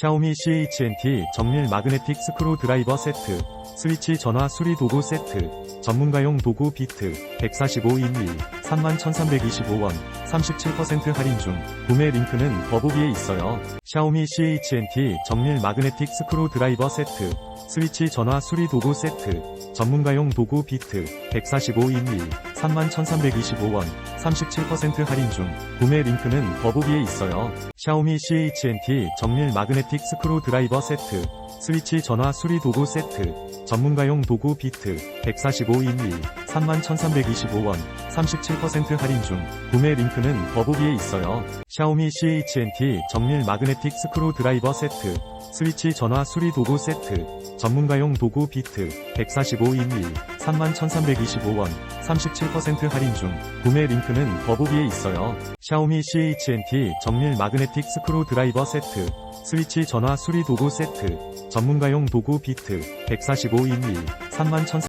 샤오미 CHNT 정밀 마그네틱 스크루 드라이버 세트, 스위치 전화 수리 도구 세트, 전문가용 도구 비트, 145인리, 31,325원, 37% 할인 중, 구매 링크는 더보기에 있어요. 샤오미 CHNT 정밀 마그네틱 스크루 드라이버 세트, 스위치 전화 수리 도구 세트, 전문가용 도구 비트, 145인리, 31,325원, 37% 할인 중, 구매 링크는 더보기에 있어요. 샤오미 CHNT 정밀 마그네틱 스크루 드라이버 세트, 스위치 전화 수리 도구 세트, 전문가용 도구 비트, 145인리, 31,325원, 37% 할인 중, 구매 링크는 더보기에 있어요. 샤오미 CHNT 정밀 마그네틱 스크루 드라이버 세트, 스위치 전화 수리 도구 세트, 전문가용 도구 비트, 145인리, 31,325원, 37% 할인 중, 구매 링크는 더보기에 있어요. 샤오미 CHNT 정밀 마그네틱 스크루 드라이버 세트, 스위치 전화 수리 도구 세트, 전문가용 도구 비트, 145인리, 31,325원,